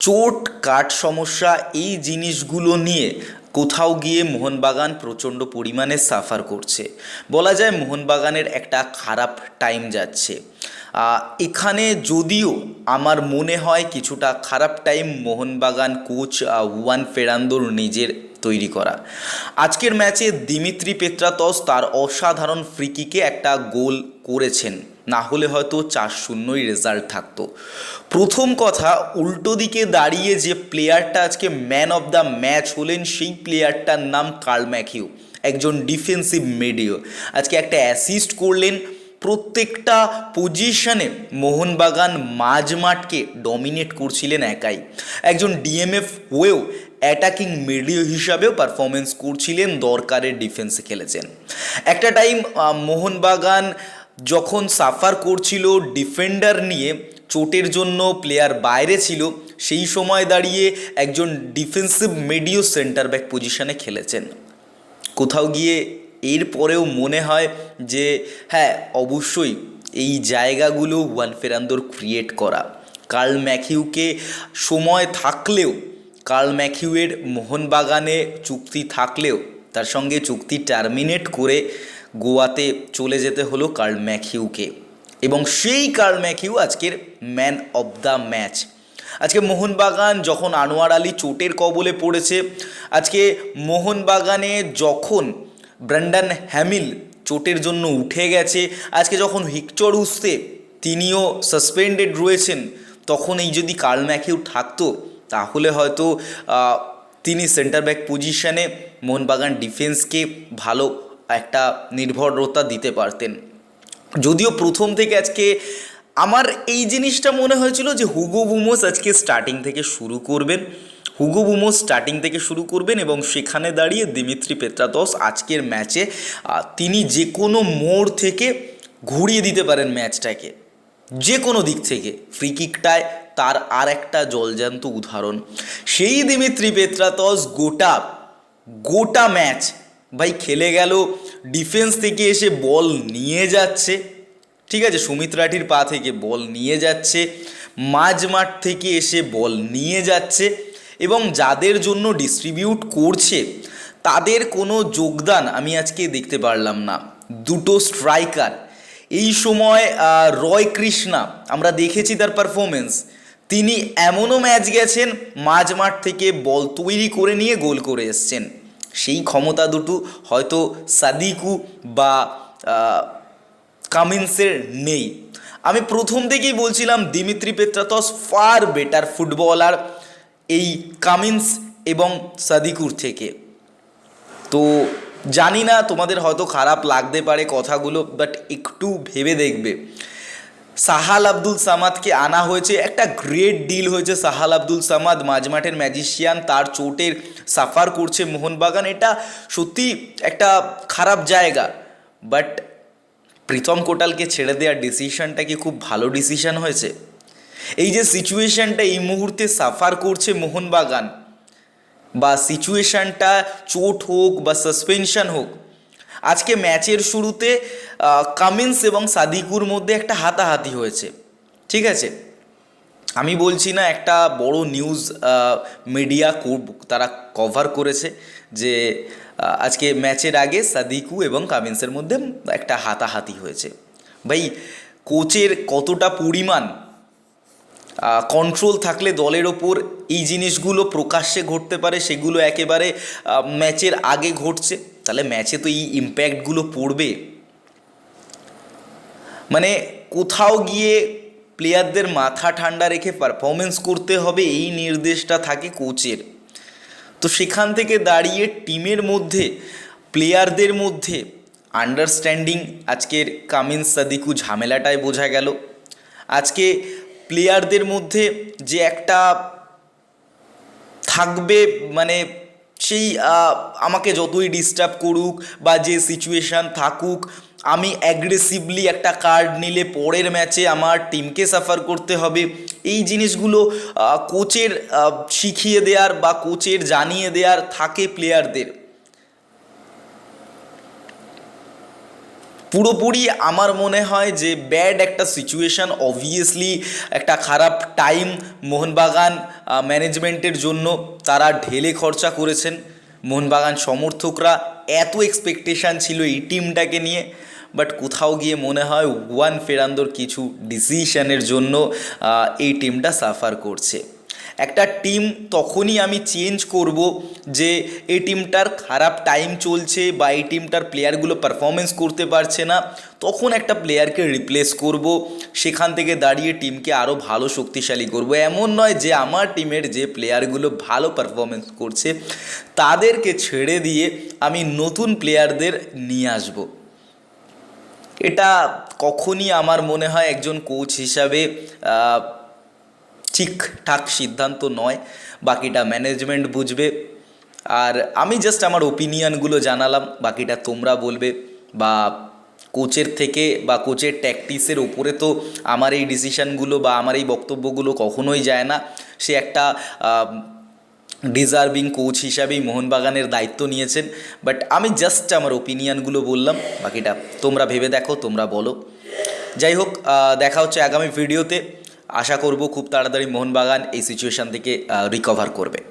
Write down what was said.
চোট, কাঠ সমস্যা এই জিনিসগুলো নিয়ে কোথাও গিয়ে মোহনবাগান প্রচণ্ড পরিমাণে সাফার করছে। বলা যায় মোহনবাগানের একটা খারাপ টাইম যাচ্ছে। এখানে যদিও আমার মনে হয় কিছুটা খারাপ টাইম মোহনবাগান কোচ ওয়ান ফেরান্দোর নিজের তৈরি করা। আজকের ম্যাচে দিমিত্রি পেত্রাতস তার অসাধারণ ফ্রিকিকে একটা গোল করেছেন। না হলে হয়তো চার শূন্যই রেজাল্ট থাকতো। প্রথম কথা, উল্টো দিকে দাঁড়িয়ে যে প্লেয়ারটা আজকে ম্যান অফ দ্য ম্যাচ হলেন, সেই প্লেয়ারটার নাম কার্ল ম্যাকিউ একজন ডিফেন্সিভ মিডিও আজকে একটা অ্যাসিস্ট করলেন, প্রত্যেকটা পজিশনে মোহনবাগান মাঝমাঠকে ডমিনেট করছিলেন একাই। একজন ডিএমএফ হয়েও অ্যাটাকিং মিডিও হিসাবেও পারফরমেন্স করছিলেন দরকারের ডিফেন্সে খেলেছেন। একটা টাইম মোহনবাগান যখন সাফার করছিল ডিফেন্ডার নিয়ে, চোটের জন্য প্লেয়ার বাইরে ছিল, সেই সময় দাঁড়িয়ে একজন ডিফেন্সিভ মিডিও সেন্টার ব্যাক পজিশনে খেলেছেন। কোথাও গিয়ে এর পরেও মনে হয় যে হ্যাঁ অবশ্যই এই জায়গাগুলো ওয়ান ফেরান্দোর ক্রিয়েট করা। কার্ল ম্যাথিউকে সময় থাকলেও, কার্ল ম্যাথিউয়ের মোহনবাগানে চুক্তি থাকলেও, তার সঙ্গে চুক্তি টার্মিনেট করে গোয়াতে চলে যেতে হলো কার্ল ম্যাথিউকে। এবং সেই কার্ল ম্যাথিউ আজকের ম্যান অব দ্য ম্যাচ। আজকে মোহনবাগান যখন আনোয়ার আলী চোটের কবলে পড়েছে, আজকে মোহনবাগানে যখন ব্র্যান্ডন হ্যামিল চোটের জন্য উঠে গেছে, আজকে যখন হিকচর উসতে তিনিও সাসপেন্ডেড রয়েছেন, তখন এই যদি কার্ল ম্যাকিউ থাকতো, তাহলে হয়তো তিনি সেন্টার ব্যাক পজিশনে মোহনবাগান ডিফেন্সকে ভালো একটা নির্ভরতা দিতে পারতেন। যদিও প্রথম থেকে আজকে আমার এই জিনিসটা মনে হয়েছিল যে হুগো বুমোস আজকে স্টার্টিং থেকে শুরু করবেন। হুগো বুমোস স্টার্টিং থেকে শুরু করবেন এবং সেখানে দাঁড়িয়ে দিমিত্রি পেত্রাতস আজকের ম্যাচে তিনি যে কোনো মোড় থেকে ঘুরিয়ে দিতে পারেন ম্যাচটাকে যে কোনো দিক থেকে ফ্রি কিকটায় তার আর একটা জলজান্ত উদাহরণ। সেই দিমিত্রি পেত্রাতস গোটা গোটা ম্যাচ ভাই খেলে গেল ডিফেন্স থেকে এসে বল নিয়ে যাচ্ছে। ঠিক আছে, সুমিত রাঠির পা থেকে বল নিয়ে যাচ্ছে, মাঝ মাঠ থেকে এসে বল নিয়ে যাচ্ছে এবং যাদের জন্য ডিস্ট্রিবিউট করছে, তাদের কোনো যোগদান আমি আজকে দেখতে পারলাম না। দুটো স্ট্রাইকার এই সময় রয় কৃষ্ণা, আমরা দেখেছি তার পারফরমেন্স তিনি এমনও ম্যাচ গেছেন, মাঝ মাঠ থেকে বল তৈরি করে নিয়ে গোল করে এসছেন। সেই ক্ষমতা দুটো হয়তো সাদিকু বা কামিন্সের নেই। আমি প্রথম থেকেই বলছিলাম, Dimitri Petratos far better footballer এই কামিন্স এবং সাদিকুর থেকে। তো জানি না, তোমাদের হয়তো খারাপ লাগতে পারে কথাগুলো বাট একটু ভেবে দেখবে। সাহাল আব্দুল সামাদকে আনা হয়েছে। একটা গ্রেট ডিল হয়েছে সাহাল আব্দুল সামাদ। মাঝমাঠের ম্যাজিশিয়ান তার চোটের সাফার করছে মোহনবাগান। এটা সত্যি একটা খারাপ জায়গা। বাট প্রীতম কোটালকে ছেড়ে দেওয়ার ডিসিশনটা কি খুব ভালো ডিসিশন হয়েছে? এই যে সিচুয়েশনটা এই মুহূর্তে সাফার করছে মোহনবাগান। বা সিচুয়েশানটা চোট হোক বা সাসপেনশন হোক আজকে ম্যাচের শুরুতে কামিন্স এবং সাদিকুর মধ্যে একটা হাতাহাতি হয়েছে। ঠিক আছে? আমি বলছি না একটা বড় নিউজ মিডিয়া তারা কভার করেছে যে আজকে ম্যাচের আগে সাদিকু এবং কামিন্সের মধ্যে একটা হাতাহাতি হয়েছে। ভাই, কোচের কতটা পরিমাণ কন্ট্রোল থাকলে দলের ওপর এই জিনিসগুলো প্রকাশ্যে ঘটতে পারে, সেগুলো একেবারে ম্যাচের আগে ঘটছে। তাহলে ম্যাচে তো এই ইম্প্যাক্টগুলো পড়বে। মানে কোথাও গিয়ে প্লেয়ারদের মাথা ঠান্ডা রেখে পারফরমেন্স করতে হবে এই নির্দেশটা থাকে কোচের তো সেখান থেকে দাঁড়িয়ে টিমের মধ্যে প্লেয়ারদের মধ্যে আন্ডারস্ট্যান্ডিং আজকের কামিন সাদিকু ঝামেলাটায় বোঝা গেল। আজকে প্লেয়ারদের মধ্যে যে একটা থাকবে মানে সেই আমাকে যতই ডিস্টার্ব করুক বা যে সিচুয়েশান থাকুক, আমি অ্যাগ্রেসিভলি একটা কার্ড নিলে পরের ম্যাচে আমার টিমকে সাফার করতে হবে। এই জিনিসগুলো কোচের শিখিয়ে দেওয়ার বা কোচের জানিয়ে দেওয়ার থাকে প্লেয়ারদের পুরোপুরি আমার মনে হয় যে ব্যাড একটা সিচুয়েশান অবভিয়াসলি একটা খারাপ টাইম মোহনবাগান ম্যানেজমেন্টের জন্য তারা ঢেলে খরচা করেছেন। মোহনবাগান সমর্থকরা এত এক্সপেকটেশান ছিল এই টিমটাকে নিয়ে বাট কোথাও গিয়ে মনে হয় ওয়ান ফেরান্দোর কিছু ডিসিশনের জন্য এই টিমটা সাফার করছে। একটা টিম তখনই আমি চেঞ্জ করব যে এই টিমটার খারাপ টাইম চলছে বা এই টিমটার প্লেয়ারগুলো পারফরমেন্স করতে পারছে না। তখন একটা প্লেয়ারকে রিপ্লেস করব, সেখান থেকে দাঁড়িয়ে টিমকে আরও ভালো শক্তিশালী করব। এমন নয় যে আমার টিমের যে প্লেয়ারগুলো ভালো পারফরমেন্স করছে, তাদেরকে ছেড়ে দিয়ে আমি নতুন প্লেয়ারদের নিয়ে আসব। এটা কখনই আমার মনে হয় একজন কোচ হিসাবে ঠিকঠাক সিদ্ধান্ত নয়, বাকিটা ম্যানেজমেন্ট বুঝবে। আর আমি জাস্ট আমার ওপিনিয়নগুলো জানালাম, বাকিটা তোমরা বলবে। বা কোচের থেকে বা কোচের ট্যাকটিসের ওপরে তো আমার এই ডিসিশানগুলো বা আমার এই বক্তব্যগুলো কখনোই যায় না। সে একটা ডিজার্ভিং কোচ হিসাবেই মোহনবাগানের দায়িত্ব নিয়েছেন। বাট আমি জাস্ট আমার ওপিনিয়নগুলো বললাম, বাকিটা তোমরা ভেবে দেখো, তোমরা বলো। যাই হোক দেখা হচ্ছে আগামী ভিডিওতে আশা করব খুব তাড়াতাড়ি মোহনবাগান এই সিচুয়েশান থেকে রিকভার করবে।